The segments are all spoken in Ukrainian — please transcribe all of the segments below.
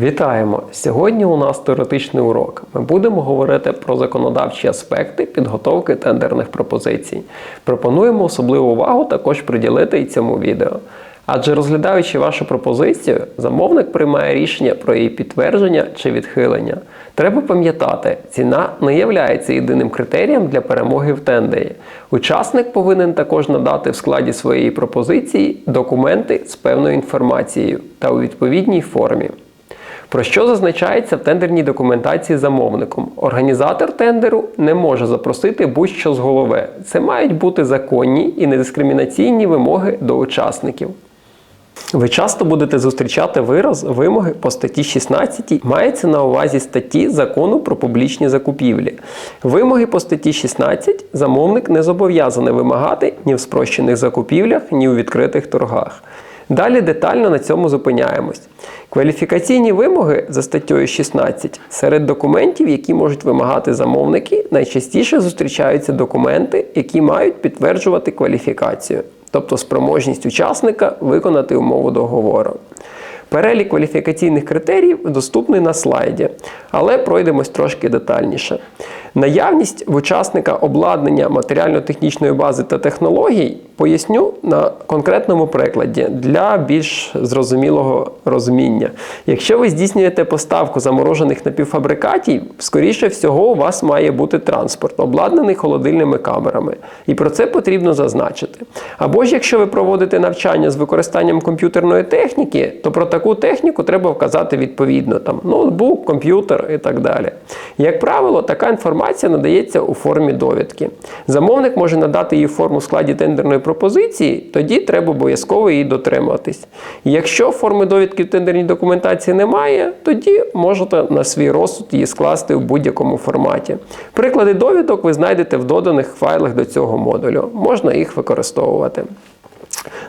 Вітаємо! Сьогодні у нас теоретичний урок. Ми будемо говорити про законодавчі аспекти підготовки тендерних пропозицій. Пропонуємо особливу увагу також приділити і цьому відео. Адже розглядаючи вашу пропозицію, замовник приймає рішення про її підтвердження чи відхилення. Треба пам'ятати, ціна не є єдиним критерієм для перемоги в тендері. Учасник повинен також надати в складі своєї пропозиції документи з певною інформацією та у відповідній формі. Про що зазначається в тендерній документації замовником? Організатор тендеру не може запросити будь-що з голови. Це мають бути законні і недискримінаційні вимоги до учасників. Ви часто будете зустрічати вираз вимоги по статті 16, мається на увазі статті закону про публічні закупівлі. Вимоги по статті 16 замовник не зобов'язаний вимагати ні в спрощених закупівлях, ні у відкритих торгах. Далі детально на цьому зупиняємось. Кваліфікаційні вимоги за статтею 16 серед документів, які можуть вимагати замовники, найчастіше зустрічаються документи, які мають підтверджувати кваліфікацію, тобто спроможність учасника виконати умову договору. Перелік кваліфікаційних критеріїв доступний на слайді, але пройдемось трошки детальніше. Наявність в учасника обладнання матеріально-технічної бази та технологій поясню на конкретному прикладі для більш зрозумілого розуміння. Якщо ви здійснюєте поставку заморожених напівфабрикатів, скоріше всього, у вас має бути транспорт, обладнаний холодильними камерами. І про це потрібно зазначити. Або ж якщо ви проводите навчання з використанням комп'ютерної техніки, то про таку техніку треба вказати відповідно там ноутбук, комп'ютер і так далі. Як правило, така інформація надається у формі довідки. Замовник може надати її форму в складі тендерної пропозиції, тоді треба обов'язково її дотриматись. Якщо форми довідки в тендерній документації немає, тоді можете на свій розсуд її скласти в будь-якому форматі. Приклади довідок ви знайдете в доданих файлах до цього модулю. Можна їх використовувати.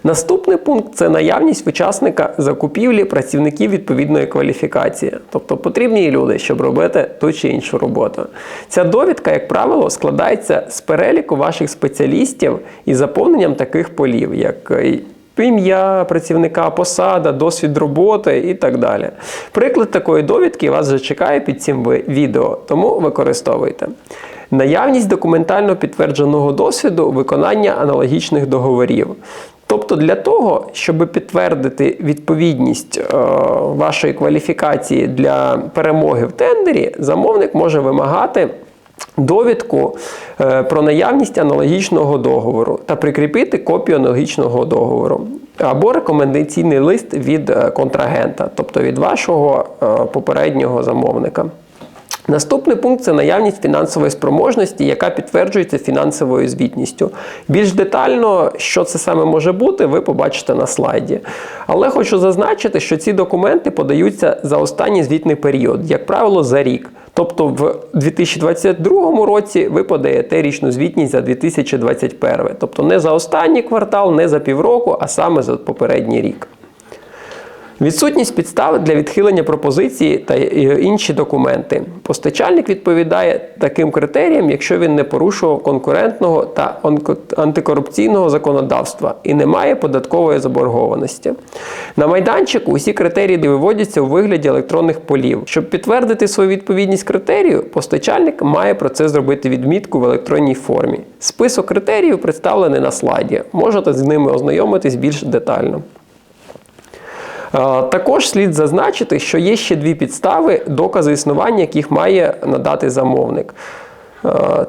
Наступний пункт це наявність учасника закупівлі працівників відповідної кваліфікації, тобто потрібні люди, щоб робити ту чи іншу роботу. Ця довідка, як правило, складається з переліку ваших спеціалістів і заповненням таких полів, як ім'я працівника, посада, досвід роботи і так далі. Приклад такої довідки вас вже чекає під цим відео, тому використовуйте. Наявність документально підтвердженого досвіду виконання аналогічних договорів. Тобто для того, щоб підтвердити відповідність е, вашої кваліфікації для перемоги в тендері, замовник може вимагати довідку е, про наявність аналогічного договору та прикріпити копію аналогічного договору. Або рекомендаційний лист від е, контрагента, тобто від вашого попереднього замовника. Наступний пункт це наявність фінансової спроможності, яка підтверджується фінансовою звітністю. Більш детально, що це саме може бути, ви побачите на слайді. Але хочу зазначити, що ці документи подаються за останній звітний період, як правило, за рік. Тобто в 2022 році ви подаєте річну звітність за 2021, тобто не за останній квартал, не за півроку, а саме за попередній рік. Відсутність підстав для відхилення пропозиції та інші документи. Постачальник відповідає таким критеріям, якщо він не порушував конкурентного та антикорупційного законодавства і не має податкової заборгованості. На майданчику усі критерії виводяться у вигляді електронних полів. Щоб підтвердити свою відповідність критерію, постачальник має про це зробити відмітку в електронній формі. Список критеріїв представлений на слайді. Можете з ними ознайомитись більш детально. Також слід зазначити, що є ще дві підстави, докази існування, яких має надати замовник.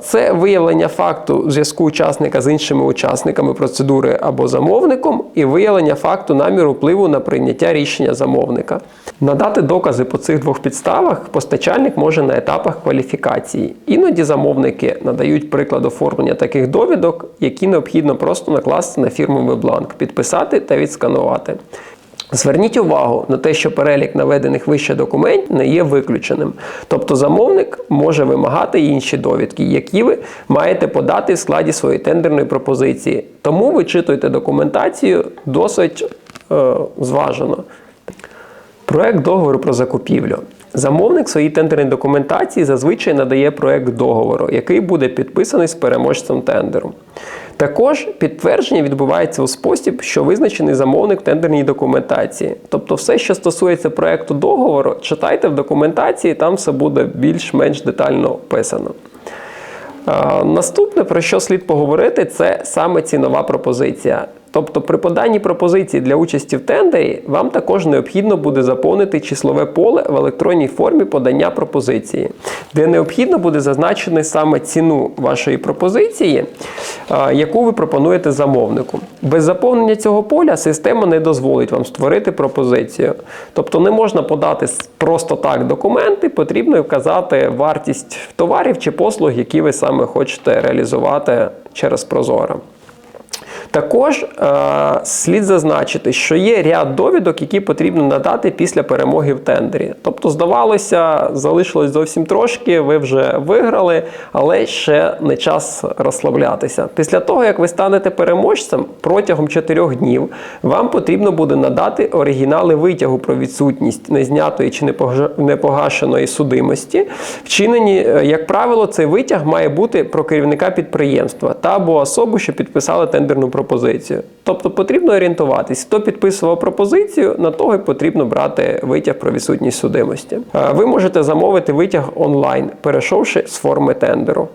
Це виявлення факту зв'язку учасника з іншими учасниками процедури або замовником, і виявлення факту наміру впливу на прийняття рішення замовника. Надати докази по цих двох підставах постачальник може на етапах кваліфікації. Іноді замовники надають приклад оформлення таких довідок, які необхідно просто накласти на фірмовий бланк, підписати та відсканувати. Зверніть увагу на те, що перелік наведених вище документів не є виключеним. Тобто замовник може вимагати інші довідки, які ви маєте подати в складі своєї тендерної пропозиції. Тому вичитуйте документацію досить е, зважено. Проект договору про закупівлю. Замовник своїй тендерній документації зазвичай надає проект договору, який буде підписаний з переможцем тендеру. Також підтвердження відбувається у спосіб, що визначений замовник в тендерній документації. Тобто, все, що стосується проекту договору, читайте в документації, там все буде більш-менш детально описано. Наступне, про що слід поговорити, це саме цінова пропозиція. Тобто при поданні пропозиції для участі в тендері вам також необхідно буде заповнити числове поле в електронній формі подання пропозиції, де необхідно буде зазначити саме ціну вашої пропозиції, яку ви пропонуєте замовнику. Без заповнення цього поля система не дозволить вам створити пропозицію. Тобто не можна подати просто так документи, потрібно вказати вартість товарів чи послуг, які ви саме хочете реалізувати через Прозоро. Також е, слід зазначити, що є ряд довідок, які потрібно надати після перемоги в тендері. Тобто, здавалося, залишилось зовсім трошки, ви вже виграли, але ще не час розслаблятися. Після того, як ви станете переможцем, протягом 4 днів вам потрібно буде надати оригінали витягу про відсутність незнятої чи непогашеної судимості. Вчинені, е, як правило, цей витяг має бути про керівника підприємства та або особу, що підписали тендерну пропозицію. Тобто потрібно орієнтуватись, хто підписував пропозицію, на того й потрібно брати витяг про відсутність судимості. Е, Ви можете замовити витяг онлайн, перейшовши з форми тендеру.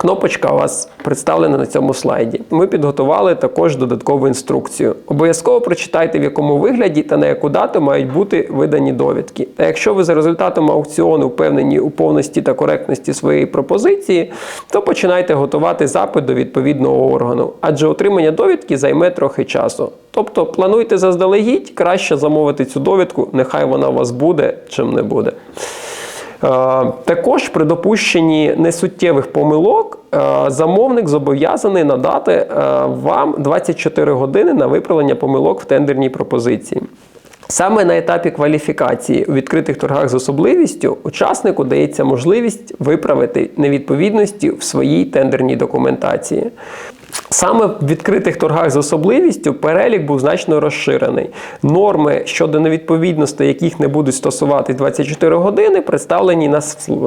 Кнопочка у вас представлена на цьому слайді. Ми підготували також додаткову інструкцію. Обов'язково прочитайте, в якому вигляді та на яку дату мають бути видані довідки. Та якщо ви за результатом аукціону впевнені у повності та коректності своєї пропозиції, то починайте готувати запит до відповідного органу, адже отримання довідки займе трохи часу. Тобто плануйте заздалегідь, краще замовити цю довідку, нехай вона у вас буде, чим не буде. Е, Також при допущенні несуттєвих помилок е, замовник зобов'язаний надати е, вам 24 години на виправлення помилок в тендерній пропозиції. Саме на етапі кваліфікації у відкритих торгах з особливістю учаснику дається можливість виправити невідповідності в своїй тендерній документації. Саме в відкритих торгах з особливістю перелік був значно розширений. Норми щодо невідповідності, яких не будуть стосуватись 24 години, представлені на,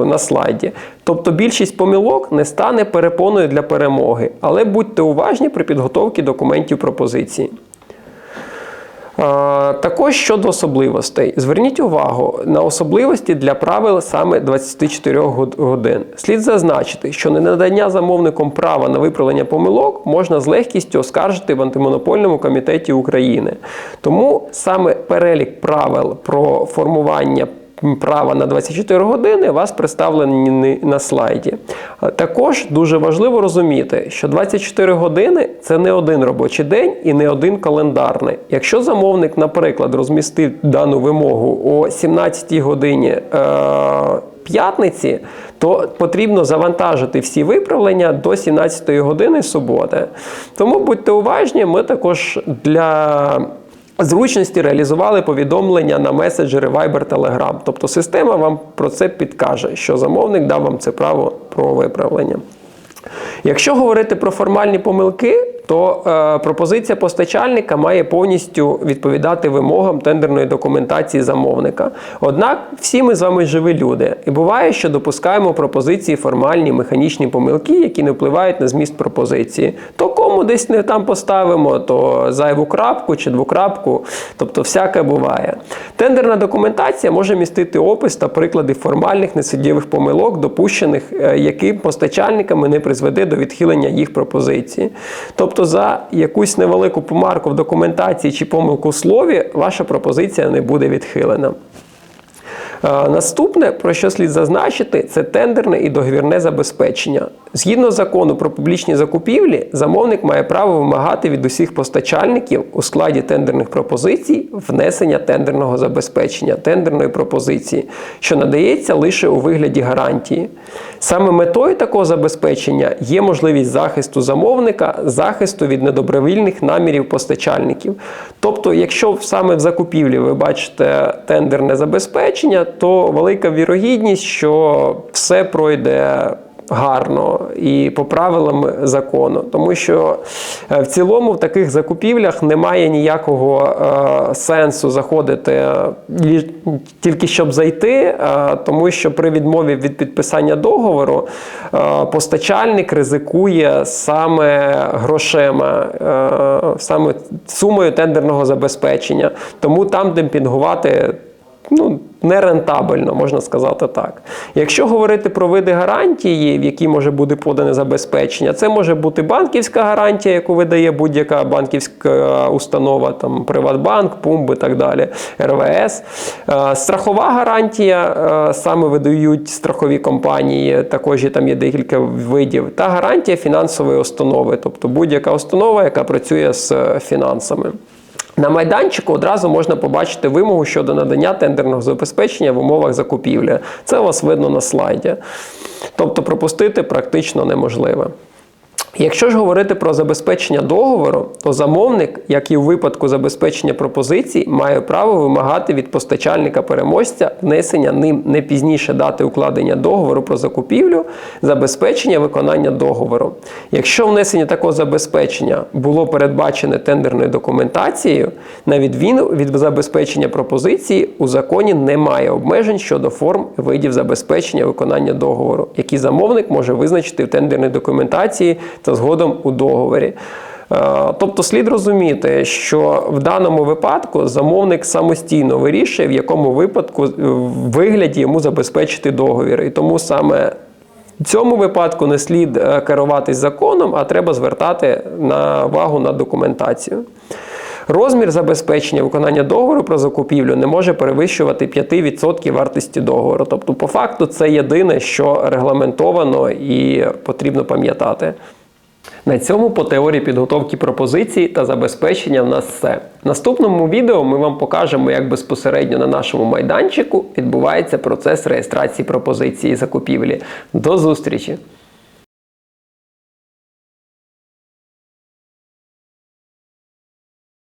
на слайді. Тобто більшість помилок не стане перепоною для перемоги, але будьте уважні при підготовці документів пропозиції. Е, Також щодо особливостей, зверніть увагу на особливості для правил саме 24 год- годин. Слід зазначити, що ненадання замовником права на виправлення помилок можна з легкістю оскаржити в антимонопольному комітеті України. Тому саме перелік правил про формування права на 24 години вас представлені на слайді. Також дуже важливо розуміти, що 24 години це не один робочий день і не один календарний. Якщо замовник, наприклад, розмістив дану вимогу о 17 годині. Е- П'ятниці, то потрібно завантажити всі виправлення до 17 години суботи. Тому будьте уважні, ми також для зручності реалізували повідомлення на меседжери Viber Telegram. Тобто система вам про це підкаже, що замовник дав вам це право про виправлення. Якщо говорити про формальні помилки, то е, пропозиція постачальника має повністю відповідати вимогам тендерної документації замовника. Однак всі ми з вами живі люди, і буває, що допускаємо пропозиції формальні механічні помилки, які не впливають на зміст пропозиції. То кому десь не там поставимо, то зайву крапку чи двокрапку, тобто всяке буває. Тендерна документація може містити опис та приклади формальних несуддєвих помилок, допущених е, яким постачальниками не призведе до відхилення їх пропозиції. Тобто за якусь невелику помарку в документації чи помилку в слові ваша пропозиція не буде відхилена. Наступне, про що слід зазначити, це тендерне і договірне забезпечення. Згідно закону про публічні закупівлі, замовник має право вимагати від усіх постачальників у складі тендерних пропозицій внесення тендерного забезпечення, тендерної пропозиції, що надається лише у вигляді гарантії. Саме метою такого забезпечення є можливість захисту замовника, захисту від недобровільних намірів постачальників. Тобто, якщо саме в закупівлі ви бачите тендерне забезпечення, то велика вірогідність, що все пройде гарно і по правилам закону, тому що е, в цілому в таких закупівлях немає ніякого е, сенсу заходити е, тільки щоб зайти, е, тому що при відмові від підписання договору е, постачальник ризикує саме грошима, е, саме сумою тендерного забезпечення. Тому там демпінгувати ну, нерентабельно, можна сказати так. Якщо говорити про види гарантії, в які може бути подане забезпечення, це може бути банківська гарантія, яку видає будь-яка банківська установа, там Приватбанк, Пумб і так далі, РВС. Е, Страхова гарантія е, саме видають страхові компанії, також там є декілька видів. Та гарантія фінансової установи, тобто будь-яка установа, яка працює з е, фінансами. На майданчику одразу можна побачити вимогу щодо надання тендерного забезпечення в умовах закупівлі. Це у вас видно на слайді. Тобто пропустити практично неможливо. Якщо ж говорити про забезпечення договору, то замовник, як і у випадку забезпечення пропозицій, має право вимагати від постачальника переможця внесення ним не пізніше дати укладення договору про закупівлю, забезпечення виконання договору. Якщо внесення такого забезпечення було передбачене тендерною документацією, на відміну від забезпечення пропозиції у законі немає обмежень щодо форм видів забезпечення виконання договору, які замовник може визначити в тендерній документації та згодом у договорі. Е, Тобто слід розуміти, що в даному випадку замовник самостійно вирішує, в якому випадку е, вигляді йому забезпечити договір. І тому саме в цьому випадку не слід е, керуватись законом, а треба звертати на увагу на документацію. Розмір забезпечення виконання договору про закупівлю не може перевищувати 5% вартості договору. Тобто, по факту, це єдине, що регламентовано і потрібно пам'ятати. На цьому по теорії підготовки пропозицій та забезпечення в нас все. В наступному відео ми вам покажемо, як безпосередньо на нашому майданчику відбувається процес реєстрації пропозиції закупівлі. До зустрічі!